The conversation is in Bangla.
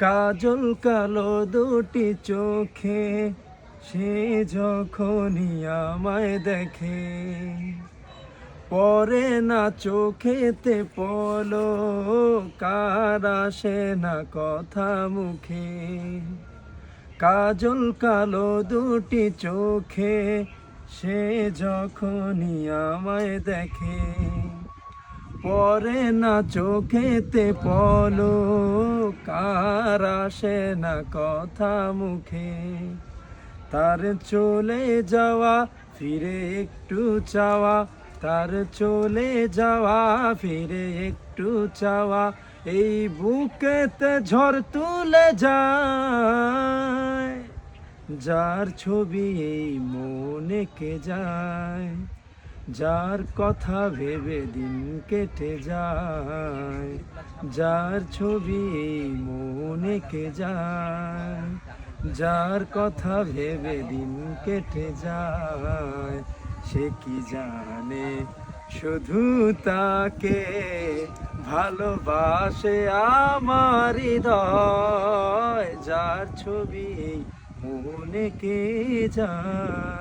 কাজল কালো দুটি চোখে, সে যখনই আমায় দেখে। পরে না চোখেতে পলো, কার আসে না কথা মুখে। কাজল কালো দুটি চোখে, সে যখনই আমায় দেখে। পরে না চোখেতে পলো কার আসে না কথা মুখে? তার চলে যাওয়া, ফিরে একটু চাওয়া। তার চলে যাওয়া, ফিরে একটু চাওয়া। এই বুকেতে ঝড় তুলে যায়, যার ছবি এই মনে কে যায়? যার কথা ভেবে দিন কেটে যায়, যার ছবি এই মনে কে যায়, যার কথা ভেবে দিন কেটে যায়, সে কি জানে? শুধু তাকে ভালোবাসে আমার হৃদয়, যার ছবি এই মনে কে যায়।